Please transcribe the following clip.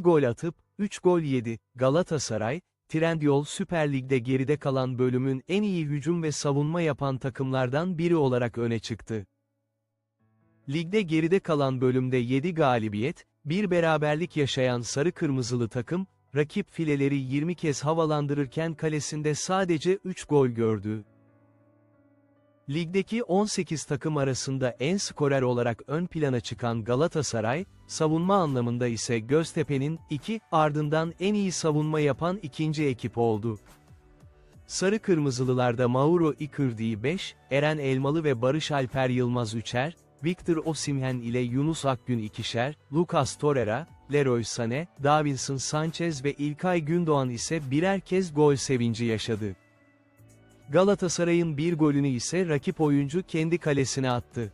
gol atıp, 3 gol yedi. Galatasaray, Trendyol Süper Lig'de geride kalan bölümün en iyi hücum ve savunma yapan takımlardan biri olarak öne çıktı. Ligde geride kalan bölümde 7 galibiyet, bir beraberlik yaşayan sarı kırmızılı takım, rakip fileleri 20 kez havalandırırken kalesinde sadece 3 gol gördü. Ligdeki 18 takım arasında en skorer olarak ön plana çıkan Galatasaray, savunma anlamında ise Göztepe'nin 2 ardından en iyi savunma yapan ikinci ekip oldu. Sarı Kırmızılılarda Mauro Icardi 5, Eren Elmalı ve Barış Alper Yılmaz 3'er, Victor Osimhen ile Yunus Akgün ikişer, Lucas Torreira, Leroy Sané, Davinson Sanchez ve İlkay Gündoğan ise birer kez gol sevinci yaşadı. Galatasaray'ın bir golünü ise rakip oyuncu kendi kalesine attı.